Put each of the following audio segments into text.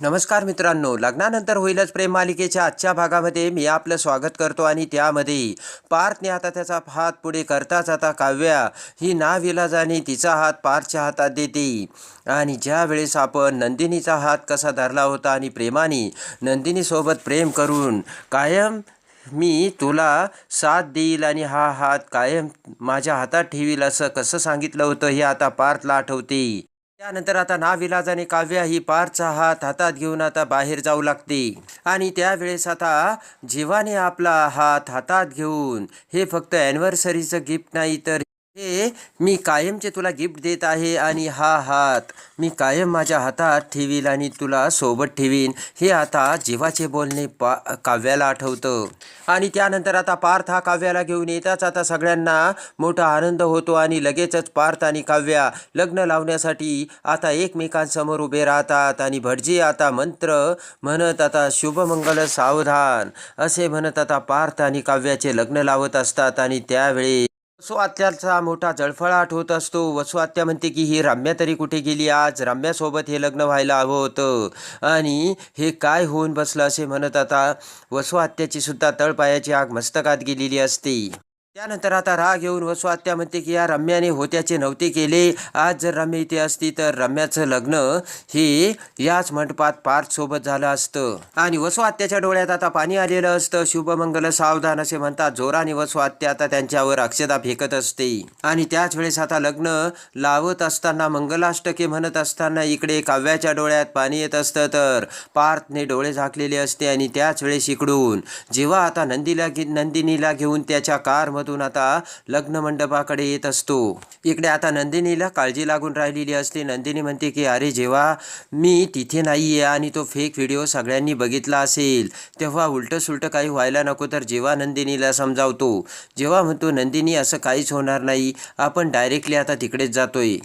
नमस्कार मित्रांनो लग्नानंतर होईलच प्रेम मालिकेच्या आजच्या भागामध्ये. मी आपलं स्वागत करतो आणि त्यामध्ये पार्थने आता त्याचा हात पुढे करताच आता काव्या. ही नाविलाजाने तिचा हात पार्थच्या हातात देते. आणि ज्या वेळेस आपण नंदिनीचा हात कसा धरला होता आणि प्रेमाने नंदिनीसोबत प्रेम करून कायम मी तुला साथ देईल आणि हा हात कायम माझ्या हातात ठेवील असं कसं सांगितलं होतं हे आता पार्थला आठवते. त्यानंतर आता नाविलाजाने काव्या ही पारचा हात हातात घेऊन आता बाहेर जाऊ लागते. आणि त्यावेळेस आता जीवाने आपला हात हातात घेऊन हे फक्त ॲनिव्हर्सरीचं गिफ्ट नाही तर हे मी कायमचे तुला गिफ्ट देत आहे आणि हा हात मी कायम माझ्या हातात ठेवील आणि तुला सोबत ठेवीन. हे आता जीवाचे बोलणे पा काव्याला आठवतं. आणि त्यानंतर आता पार्थ हा काव्याला घेऊन येताच आता सगळ्यांना मोठा आनंद होतो आणि लगेचच पार्थ आणि काव्या लग्न लावण्यासाठी आता एकमेकांसमोर उभे राहतात आणि भटजी आता मंत्र म्हणत आता शुभमंगल सावधान. असे म्हणत आता पार्थ आणि काव्याचे लग्न लावत असतात आणि त्यावेळी वसुआत्याचा मोठा जळफळाट होत असतो. वसुआत्या म्हणते की ही रम्या तरी कुठे गेली आज? रम्यासोबत हे लग्न व्हायला हवं होतं. आणि हे काय होऊन बसलं असे म्हणत आता वसुआत्याची सुद्धा तळपायाची आग मस्तकात गेलेली असते. त्यानंतर आता राग येऊन वसू आत्या म्हणते की या रम्याने होत्याचे नव्हते केले. आज जर रम्या इथे असती तर रम्याचं लग्न हे याच मंडपात पार्थ सोबत झालं असतं. आणि वसू आत्याच्या डोळ्यात आता पाणी आलेलं असतं. शुभमंगल सावधान असे म्हणतात जोराने वसू आत्या आता त्यांच्यावर अक्षदा फेकत असते. आणि त्याच वेळेस आता लग्न लावत असताना मंगलाष्टके म्हणत असताना इकडे काव्याच्या डोळ्यात पाणी येत असतं तर पार्थने डोळे झाकलेले असते. आणि त्याच वेळेस इकडून जेव्हा आता नंदीला घे नंदिनीला घेऊन त्याच्या कार माध्यमातून आता लग्न मंडपाकडे येत असतो. इकडे आता नंदिनीला काळजी लागून राहिलेली असते नंदिनी म्हणते की अरे जेव्हा मी तिथे नाही आहे आणि तो फेक व्हिडिओ सगळ्यांनी बघितला असेल तेव्हा उलटं सुलटं काही व्हायला नको तर जेव्हा नंदिनीला समजावतो. जेव्हा म्हणतो नंदिनी असं काहीच होणार नाही आपण डायरेक्टली आता तिकडेच जातोय.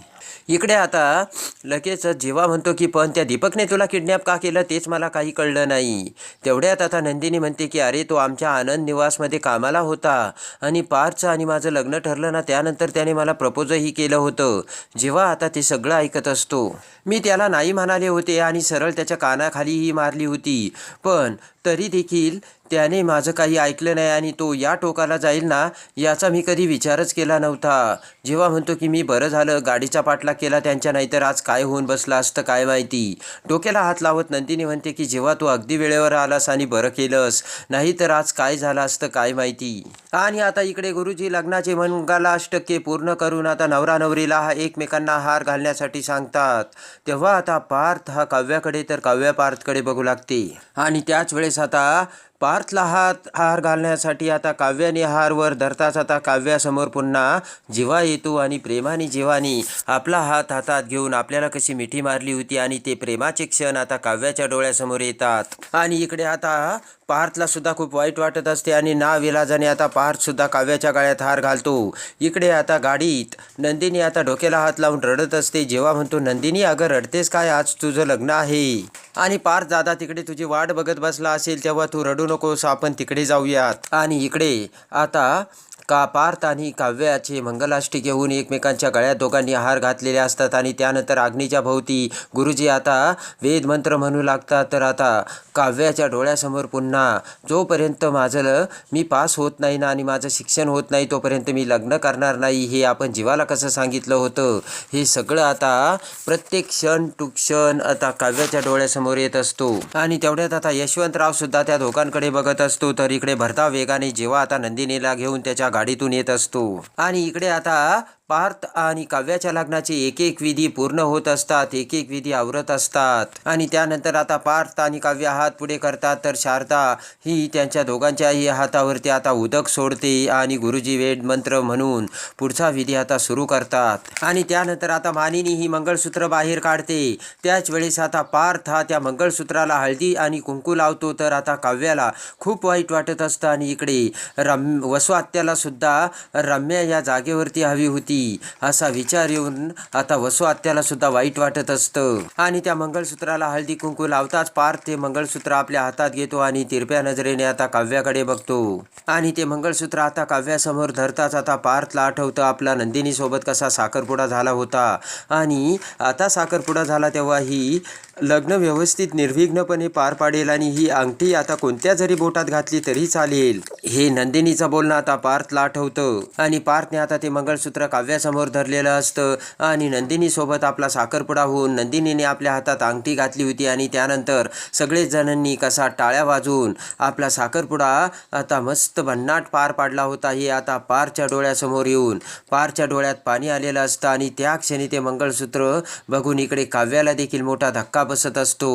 इकडे आता लगेच जेव्हा म्हणतो की पण त्या दीपकने तुला किडनॅप का केलं? तेच मला काही कळलं नाही. तेवढ्यात आता नंदिनी म्हणते की अरे तो आमच्या आनंद निवासमध्ये कामाला होता आणि पारचं आणि माझं लग्न ठरलं ना त्यानंतर त्याने मला प्रपोजही केलं होतं. जेव्हा आता ते सगळं ऐकत असतो. मी त्याला नाही म्हणाले होते आणि सरळ त्याच्या कानाखालीही मारली होती. पण तरी देखील त्याने माझं काही ऐकलं नाही आणि तो या टोकाला जाईल ना याचा मी कधी विचारच केला नव्हता. जेव्हा म्हणतो की मी बरं झालं गाडीचा पाठलाग केला त्यांच्या नाहीतर आज काय होऊन बसला असतं काय माहिती. डोक्याला हात लावत नंदिनी म्हणते की जेव्हा तू अगदी वेळेवर आलास आणि बरं केलंस नाहीतर आज काय झालं असतं काय माहिती? आणि आता इकडे गुरुजी लग्नाचे मंगलाष्टके पूर्ण करून आता नवरा नवरीला हा एकमेकांना हार घालण्यासाठी सांगतात. तेव्हा आता पार्थ हा काव्याकडे तर काव्या पार्थकडे बघू लागते. आणि त्याच वेळेस आता पार्थला हात हार घालण्यासाठी आता काव्याने हारवर धरताच आता काव्यासमोर पुन्हा जिवा येतो आणि प्रेमाने जिवानी आपला हात हातात घेऊन आपल्याला कशी मिठी मारली होती आणि ते प्रेमाचे क्षण आता काव्याच्या डोळ्यासमोर येतात. आणि इकडे आता पार्थला सुद्धा खूप वाईट वाटत असते आणि ना विलाजाने आता पार्थ सुद्धा काव्याच्या गाळ्यात हार घालतो. इकडे आता गाडीत नंदिनी आता डोक्याला हात लावून रडत असते. जेव्हा म्हणतो नंदिनी अगं रडतेस काय? आज तुझं लग्न आहे. आणि पार दादा तिकडे तुझी वाट बघत बसला असेल तेव्हा तू रडू नकोस आपण तिकडे जाऊयात. आणि इकडे आता का पार्थ आणि काव्याचे मंगलाष्टी घेऊन एकमेकांच्या गळ्यात दोघांनी हार घातलेले असतात आणि त्यानंतर अग्नीच्या भोवती गुरुजी आता वेदमंत्र म्हणू लागतात. तर आता काव्याच्या डोळ्यासमोर पुन्हा जोपर्यंत माझं मी पास होत नाही ना आणि माझं शिक्षण होत नाही तोपर्यंत मी लग्न करणार नाही हे आपण जीवाला कसं सांगितलं होतं? हे सगळं आता प्रत्येक क्षण टू क्षण आता काव्याच्या डोळ्यासमोर येत असतो. आणि तेवढ्यात आता यशवंतराव सुद्धा त्या दोघांकडे बघत असतो. तर इकडे भरता वेगाने जेव्हा आता नंदिनीला घेऊन त्याच्या गाडीतून येत असतो. आणि इकडे आता पार्थ आणि काव्याच्या लग्नाचे एक एक विधी पूर्ण होत असतात एक एक विधी आवरत असतात. आणि त्यानंतर आता पार्थ आणि काव्य हात पुढे करतात तर शारदा ही त्यांच्या दोघांच्याही हातावरती आता उदक सोडते आणि गुरुजी वेद मंत्र म्हणून पुढचा विधी आता सुरू करतात. आणि त्यानंतर आता मानिनी ही मंगळसूत्र बाहेर काढते. त्याच वेळेस आता पार्थ हा त्या मंगळसूत्राला हळदी आणि कुंकू लावतो तर आता काव्याला खूप वाईट वाटत असतं. आणि इकडे रम वसुआत्याला सुद्धा रम्या या जागेवरती हवी होती. होती असा विचार येऊन आता वसू आत्याला सुद्धा वाईट वाटत असतं. आणि त्या मंगळसूत्राला हळदी कुंकू लावताच पार्थ ते मंगळसूत्र आपल्या हातात घेतो आणि तिरप्या नजरेने आता काव्याकडे बघतो. आणि ते मंगळसूत्र आता काव्यासमोर धरताच आता पार्थला आठवतं आपला नंदिनी सोबत कसा साखरपुडा झाला होता. आणि आता साखरपुडा झाला तेव्हा ही लग्न व्यवस्थित निर्विघ्नपणे पार पाडेल आणि ही अंगठी आता कोणत्या जरी बोटात घातली तरी चालेल. हे नंदिनीचं बोलणं आता पार्थला आठवतं आणि पार्थने आता ते मंगळसूत्र काव्यासमोर धरलेलं असतं. आणि नंदिनीसोबत आपला साखरपुडा होऊन नंदिनीने आपल्या हातात अंगठी घातली होती आणि त्यानंतर सगळेच जणांनी कसा टाळ्या वाजवून आपला साखरपुडा आता मस्त भन्नाट पार पाडला होता हे आता पारच्या डोळ्यासमोर येऊन पारच्या डोळ्यात पाणी आलेलं असतं. आणि त्या क्षणी ते मंगळसूत्र बघून इकडे काव्याला देखील मोठा धक्का बसत असतो.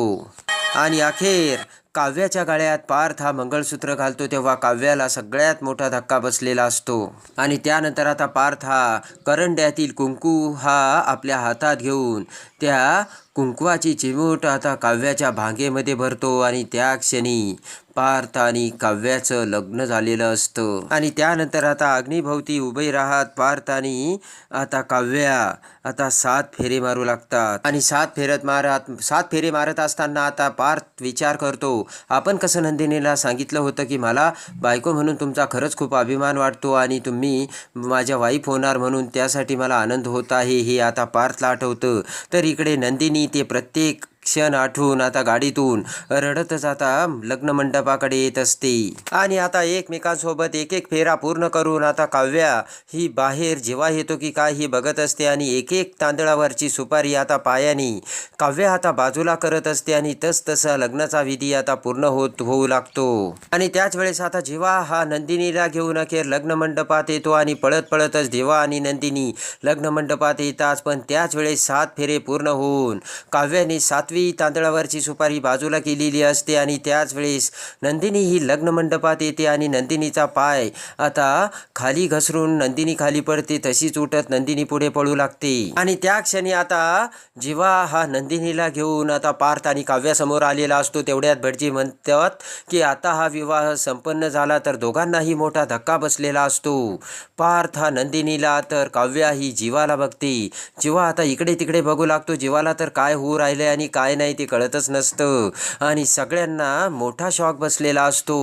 आणि अखेर काव्याच्या गळ्यात पार्थ हा मंगळसूत्र घालतो तेव्हा काव्याला सगळ्यात मोठा धक्का बसलेला असतो. आणि त्यानंतर आता पार्थ हा करंड्यातील कुंकू हा आपल्या हातात घेऊन त्या कुंकवाची चिमूट आता काव्याच्या भांगेमध्ये भरतो. आणि त्या क्षणी पार्थ आणि काव्याचं लग्न झालेलं असतं. आणि त्यानंतर आता अग्निभोवती उभे राहत पार्थ आणि आता काव्या आता सात फेरे मारू लागतात. आणि सात फेरत मारत सात फेरे मारत असताना आता पार्थ विचार करतो आपण कसं नंदिनीला सांगितलं होतं की मला बायको म्हणून तुमचा खरंच खूप अभिमान वाटतो आणि तुम्ही माझ्या वाईफ होणार म्हणून त्यासाठी मला आनंद होत आहे हे आता पार्थला आठवतं तर इकडे नंदिनी ते प्रत्येक क्षण आठवून आता गाडीतून रडतच आता लग्न मंडपाकडे येत असते. आणि आता एकमेकांसोबत एक एक फेरा पूर्ण करून आता काव्या ही बाहेर जेव्हा येतो की काय ही बघत असते आणि एक एक तांदळावरची सुपारी आता पायाने काव्या आता बाजूला करत असते आणि तस तसा लग्नाचा विधी आता पूर्ण होत होऊ लागतो. आणि त्याच वेळेस आता जेव्हा हा नंदिनीला घेऊन अखेर लग्न मंडपात येतो आणि पळत पळतच देवा आणि नंदिनी लग्न मंडपात येतात पण त्याच वेळेस सात फेरे पूर्ण होऊन काव्याने सातवी तांदळावरची सुपारी बाजूला केलेली असते आणि त्याच वेळेस नंदिनी ही लग्न मंडपात येते आणि नंदिनीचा पाय आता खाली घसरून नंदिनी खाली पडते तशीच उठत नंदिनी पुढे पळू लागते. आणि त्या क्षणी आता जेव्हा हा नंदिनीला घेऊन आता पार्थ आणि काव्यासमोर आलेला असतो तेवढ्यात भटजी म्हणतात की आता हा विवाह संपन्न झाला तर दोघांनाही मोठा धक्का बसलेला असतो. पार्थ हा नंदिनीला तर काव्या ही जीवाला बघते. जेव्हा आता इकडे तिकडे बघू लागतो जीवाला तर काय होऊ राहिले आणि काय काय नाही ते कळतच नसतं. आणि सगळ्यांना मोठा शॉक बसलेला असतो.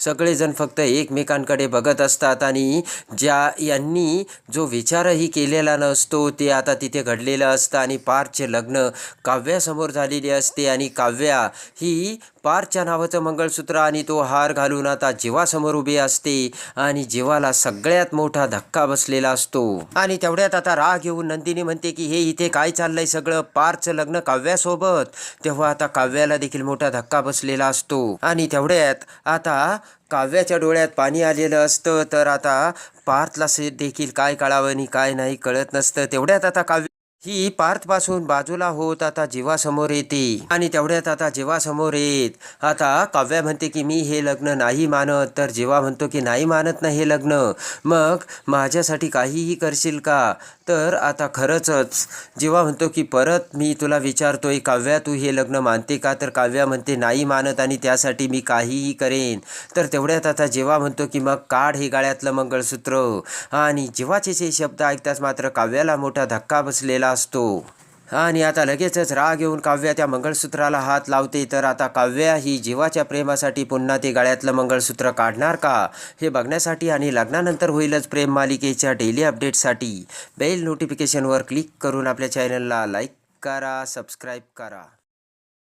सगळेजण फक्त एकमेकांकडे बघत असतात आणि ज्या यांनी जो विचारही केलेला नसतो ते आता तिथे घडलेलं असतं. आणि पारचे लग्न काव्यासमोर झालेली असते आणि काव्या ही पारच्या नावाचं मंगळसूत्र आणि तो हार घालून आता जीवासमोर उभी असते आणि जीवाला सगळ्यात मोठा धक्का बसलेला असतो. आणि तेवढ्यात आता राग येऊन नंदिनी म्हणते की हे इथे काय चाललंय सगळं? पारचं लग्न काव्यासोबत. तेव्हा आता काव्याला देखील मोठा धक्का बसलेला असतो. आणि तेवढ्यात आता काव्याच्या डोळ्यात पाणी आलेलं असतं तर आता पार्थला से देखील काय कळावं आणि काय नाही कळत नसतं. तेवढ्यात आता काव्य ही पार्थपासून बाजूला होत आता जीवासमोर येते. आणि तेवढ्यात आता जीवासमोर येत. आता काव्या म्हणते की मी हे लग्न नाही मानत. तर जीवा म्हणतो की नाही मानत नाही हे लग्न. मग माझ्यासाठी काहीही करशील का? तर आता खरंचच जेव्हा म्हणतो की परत मी तुला विचारतोय काव्या तू हे लग्न मानते का? तर काव्या म्हणते नाही मानत आणि त्यासाठी मी काहीही करेन. तर तेवढ्यात आता जेव्हा म्हणतो की मग काढ हे गाळ्यातलं मंगळसूत्र. आणि जेव्हाचे ते शब्द ऐकताच मात्र काव्याला मोठा धक्का बसलेला असतो. आणि आता लगेचच राग येऊन काव्या त्या मंगळसूत्राला हात लावते. तर आता काव्या ही जीवाच्या प्रेमासाठी पुन्हा ते गळ्यातलं मंगळसूत्र काढणार का? हे बघण्यासाठी आणि लग्नानंतर होईलच प्रेम मालिकेच्या डेली अपडेटसाठी बेल नोटिफिकेशनवर क्लिक करून आपल्या चॅनलला लाईक करा सबस्क्राईब करा.